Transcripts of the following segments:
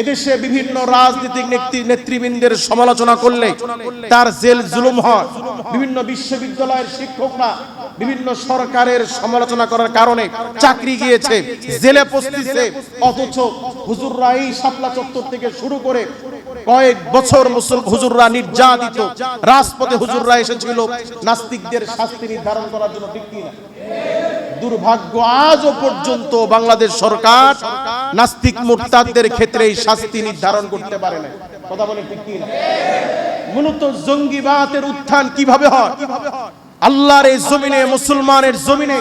এদেশে বিভিন্ন রাজনৈতিক নেতৃবৃন্দের সমালোচনা করলে তার জেল জুলুম হয়। বিভিন্ন বিশ্ববিদ্যালয়ের শিক্ষকরা বিভিন্ন সরকারের সমালোচনা করার কারণে চাকরি গিয়েছে, জেলে পস্তিছে, অথচ হুজুররা এই শাপলা চত্বর থেকে শুরু করে কয়েক বছর মুসল হুজুররা নির্যাতিত। রাজপথে হুজুররা এসেছিল, নাস্তিকদের শাস্তি নির্ধারণ করার জন্য দুর্ভাগ্য আজও পর্যন্ত বাংলাদেশ সরকার নাস্তিক মুরতাদদের ক্ষেত্রে এই শাস্তি নির্ধারণ করতে পারে না। কথা বলে ঠিক কি না মূলত জঙ্গিবাদের উত্থান কীভাবে হয়? আল্লাহর এই জমিনে, মুসলমানের জমিনে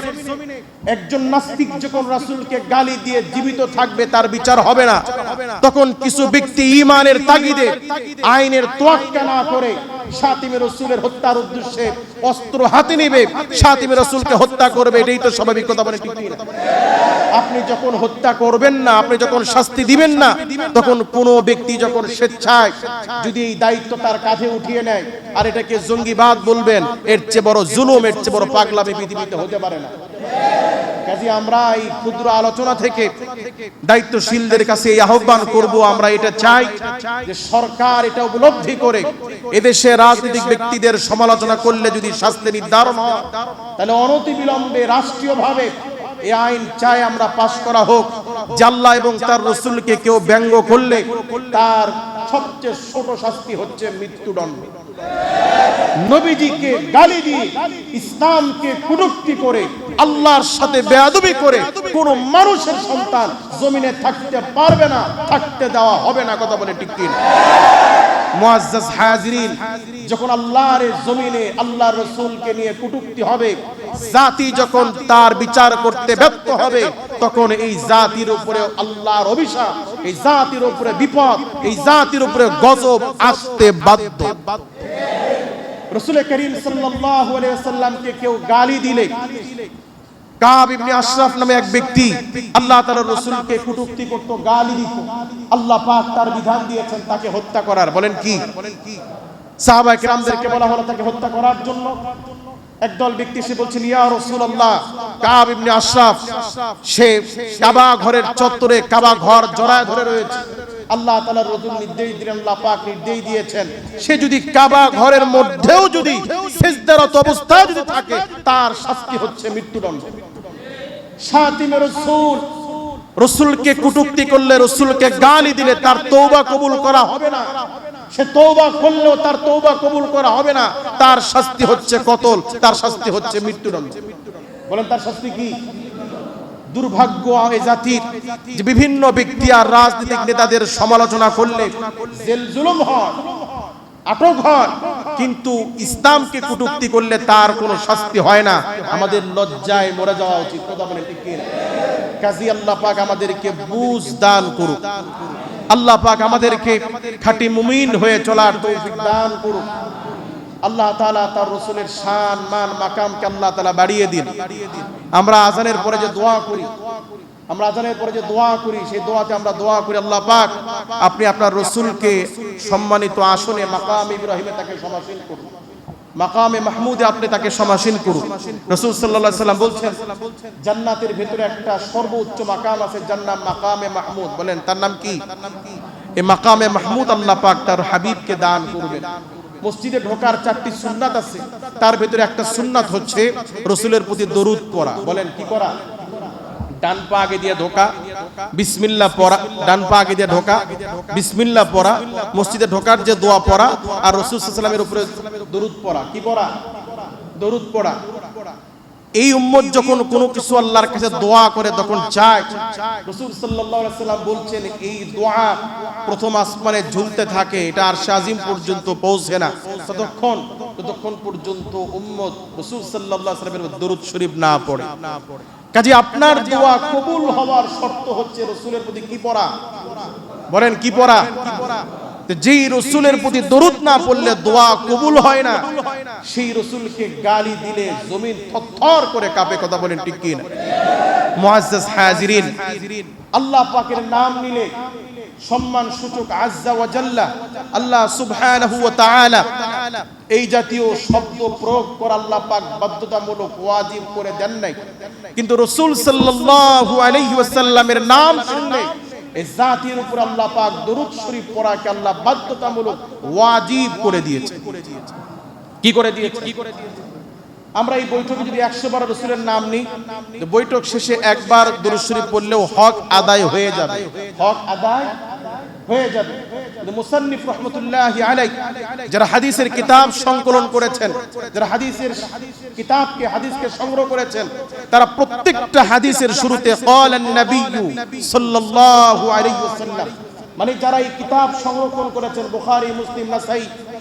একজন নাস্তিক যখন রাসূলকে গালি দিয়ে জীবিত থাকবে, তার বিচার হবে না। তখন কিছু ব্যক্তি ঈমানের তাগিদে, আইনের তোয়াক্কা না করে শাতিমে রসুলের হত্যার উদ্দেশ্যে অস্ত্র হাতে নেবে, শাতিমে রসুলকে হত্যা করবে, এটাই তো স্বাভাবিক কথা বলে আপনি যখন হত্যা করবেন না, আপনি যখন শাস্তি দিবেন না, তখন কোন ব্যক্তি যখন স্বেচ্ছায় যদি এই দায়িত্ব তার কাঁধে উঠিয়ে নেয়, আর এটাকে জঙ্গিবাদ বলবেন, এর চেয়ে বড় জুলুম, এর চেয়ে বড় পাগলামি পৃথিবীতে হতে পারে না। কাজে আমরা এই ক্ষুদ্র আলোচনা থেকে দায়িত্বশীলদের কাছে এই আহ্বান করব, আমরা এটা চাই যে সরকার এটা উপলব্ধি করে এদেশে রাজনৈতিক ব্যক্তিদের সমালোচনা করলে যদি শাস্তি নির্ধারণ হয়, তাহলে অনতিবিলম্বে রাষ্ট্রীয়ভাবে এই আইন চাই আমরা পাশ করা হোক। জাল্লা এবং তার রসুলকে কেউ ব্যঙ্গ করলে তার সবচেয়ে ছোট শাস্তি হচ্ছে মৃত্যুদণ্ড। নবীজিকে গালি দিয়ে ইসলামকে কুটুক্তি করে, আল্লাহর সাথে বেয়াদবি করে কোন মানুষের সন্তান জমিনে থাকতে পারবে না, থাকতে দেওয়া হবে না, কথা বলে মুআজ্জাজ হাজিরিন যখন আল্লাহর জমিনে আল্লাহর রসুলকে নিয়ে কুটুক্তি হবে, জাতি যখন তার বিচার করতে ব্যর্থ হবে, তখন এই জাতির উপরে আল্লাহর অভিশাপ, এই জাতির উপরে বিপদ, এই জাতির উপরে গজব আসতে বাধ্য। রসুল করিম সাল্লাল্লাহু ওয়াসাল্লামকে কেউ গালি দিলে আশরাফ নামে এক ব্যক্তি আল্লাহ তাআলা রাসূলকে কটূক্তি করত, গালি দিত। আল্লাহ পাক তার বিধান দিয়েছেন, তাকে হত্যা করার। বলেন কি? সাহাবা কিরামদেরকে বলা হলো তাকে হত্যা করার জন্য। একদল ব্যক্তি সে বলছেন, ইয়া রাসূলুল্লাহ, কাব ইবনে আশরাফ, সে কাবা ঘরের চত্বরে কাবা ঘর জড়ায় ধরে রয়েছে। আল্লাহ তাআলা রসুল নির্দেশ দিলেন আল্লাহ পাক নির্দেশ দিয়েছেন। সে যদি কাবা ঘরের মধ্যেও যদি সিজদারত অবস্থায় যদি থাকে, তার শাস্তি হচ্ছে মৃত্যুদণ্ড। শাতিমে রসুল, রসুলকে কুটুক্তি করলে রসুলকে গালি দিলে তার তৌবা কবুল করা হবে না। সে তৌবা করলেও তার তৌবা কবুল করা হবে না। তার শাস্তি হচ্ছে কতল, তার শাস্তি হচ্ছে মৃত্যুদণ্ড। বলেন, তার শাস্তি কি? দুর্ভাগ্য এই জাতির, যে বিভিন্ন ব্যক্তি আর রাজনৈতিক নেতাদের সমালোচনা করলে জেল জুলুম হয়, আটক হয়, কিন্তু ইসলামকে কটূক্তি করলে তার কোনো শাস্তি হয় না। আমাদের লজ্জায় মরে যাওয়া উচিত। কথা বলেন ঠিক? কাজী আল্লাহ পাক আমাদেরকে বুঝ দান করুক। আল্লাহ পাক আমাদেরকে খাঁটি মুমিন হয়ে চলার তৌফিক দান করুন আল্লাহ তাআলা তার রসুলের শান, মান, মাকামকে আল্লাহ তাআলা বাড়িয়ে দিন। আমরা আজানের পরে যে দোয়া করি, আমরা আজানের পরে যে দোয়া করি, সেই দোয়াতে আমরা দোয়া করি, আল্লাহ পাক আপনি আপনার রসুলকে সম্মানিত আসনে মাকাম ইব্রাহিমে তাকে সমাসীন করুন। মাকামে মাহমুদে আপনি তাকে সমাসীন করুন। রসুল সাল্লাল্লাহু সাল্লাম বলছেন, জান্নাতের ভেতরে একটা সর্বোচ্চ মাকাম আছে জান্নাত মাকামে মাহমুদ। বলেন, তার নাম কি? এই মাকামে মাহমুদ আল্লাহ পাক তার হাবিবকে দান করবেন। মসজিদে ঢোকার চারটি সুন্নাত আছে, তার ভেতরে একটা সুন্নাত হচ্ছে রসুলের প্রতি দরুদ পড়া। বলেন, কি করা? ডান পা আগে দিয়ে ঢোকা বিসমিল্লাহ পড়া, ডান পা আগে দিয়ে ঢোকা। বিসমিল্লাহ পড়া, মসজিদে ঢোকার যে দোয়া পড়া, আর রসুল সাল্লামের উপরে দরুদ পড়া। কি পড়া? দরুদ পড়া। এই উম্মত যখন কোনো কিছু আল্লাহর কাছে দোয়া করে, তখন চায়। রসুল সাল্লাম বলছেন, এই দোয়া প্রথম আসমানে ঝুলতে থাকে, এটা আর শাজিম পর্যন্ত পৌঁছে না। ততক্ষণ ততক্ষণ পর্যন্ত উম্মত রসুল আলাইহি সাল্লামের দরুদ শরীফ না পড়ে। কাজে আপনার দোয়া কবুল হওয়ার শর্ত হচ্ছে রসুলের প্রতি কি পড়া? বলেন, কি পড়া? যেই রসুলের প্রতি দরুদ না পড়লে দোয়া কবুল হয় না, সেই রসুলকে গালি দিলে জমিন থর করে কাঁপে, কথা বলেন ঠিক না মুআজ্জাজ হাজিরিন। আল্লাহ পাকের নাম নিলে সম্মান সূচক আজ্জা ওয়া জাল্লা। আল্লাহ সুবহানাহু ওয়া তাআলা এই জাতীয় শব্দ প্রয়োগ করা আল্লাহ পাক বাধ্যতামূলক ওয়াজিব করে দেন নাই। কিন্তু রাসূল সাল্লাল্লাহু আলাইহি ওয়াসাল্লামের নাম শুনলে এই জাতির উপর আল্লাহ পাক দরুদ শরীফ পড়াকে আল্লাহ বাধ্যতামূলক ওয়াজিব করে দিয়েছে। কি করে দিয়েছে? কি করে দিয়েছে আমরা এই বৈঠকে যদি একশো বার রসুলের নাম নিই বৈঠক শেষে একবার দরুদ পড়লেও হক আদায় হয়ে যাবে। হক আদায় হয়ে যাবে। মুসান্নিফ রহমতুল্লাহ আলাই যারা হাদিসের কিতাব সংকলন করেছেন, যারা হাদিসের কিতাবকে, হাদিসকে সংগ্রহ করেছেন, তারা প্রত্যেকটা হাদিসের শুরুতে মানে যারা এই কিতাব সংরক্ষণ করেছেন, বুখারী, মুসলিম, নাসাই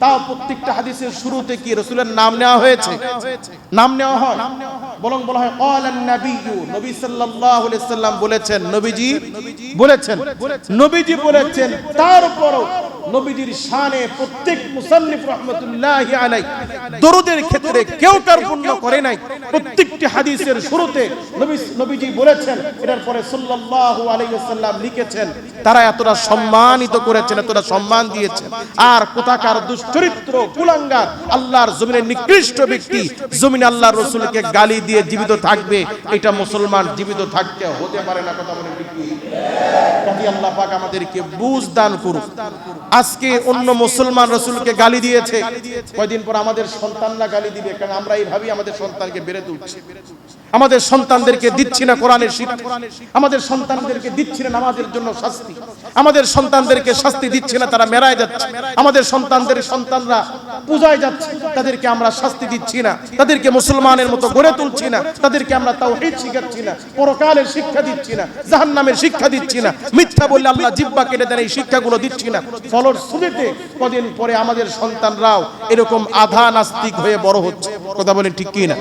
তাও প্রত্যেকটা হাদিসের শুরুতে কি রসুলের নাম নেওয়া হয়েছে? নাম নেওয়া হয়? বরং বলা হয় অলান নাবিয়ু নবী সাল্লাল্লাহু আলাইহি সাল্লাম বলেছেন, নবীজি বলেছেন। নবীজি বলেছেন তারপরও নবীজির শানে প্রত্যেক মুসান্নিফ রাহমাতুল্লাহি আলাই দরুদের ক্ষেত্রে কেউ কার্পণ্য করে নাই। প্রত্যেকটি হাদিসের শুরুতে নবী নবীজি বলেছেন, এটার পরে সাল্লাল্লাহু আলাইহি ওয়াসাল্লাম লিখেছেন, তারা এতটা সম্মানিত করেছেন, এতটা সম্মান দিয়েছেন। আর কোথাকার দুশ্চরিত্র, কুলাঙ্গার, আল্লাহর জমিনের নিকৃষ্ট ব্যক্তি, জমিন আল্লাহর রসুলকে গালি দিয়ে জীবিত থাকবে, এটা মুসলমান জীবিত থাকতে হতে পারে না, কথা বলে ঠিক কি? আল্লাহ পাক আমাদেরকে বুঝ দান করুক আজকে অন্য মুসলমান রসুলকে গালি দিয়েছে কয়দিন পর আমাদের সন্তানরা গালি দিবে, কারণ আমরা এইভাবেই আমাদের সন্তানকে বেড়ে তুলছি আমাদের সন্তানদেরকে দিচ্ছি না কোরআনের শিক্ষা। আমাদের সন্তানদেরকে দিচ্ছি না নামাজের জন্য শাস্তি। আমাদের সন্তানদেরকে শাস্তি দিচ্ছি না, তারা মেরায় যাচ্ছে। আমাদের সন্তানদের সন্তানরা পূজায় যাচ্ছে, তাদেরকে আমরা শাস্তি দিচ্ছি না। তাদেরকে মুসলমানের মতো গড়ে তুলছি না। তাদেরকে আমরা তাও শিখাচ্ছি না, পরকালের শিক্ষা দিচ্ছি না, জাহান্নামের শিক্ষা দিচ্ছি না। মিথ্যা বললে আল্লাহ জিব্বা কেটে দেন, এই শিক্ষাগুলো দিচ্ছি না। ফলর সুবিতে কদিন পরে আমাদের সন্তানরাও এরকম আধা নাস্তিক হয়ে বড় হচ্ছে। কথা বলেন ঠিক কি না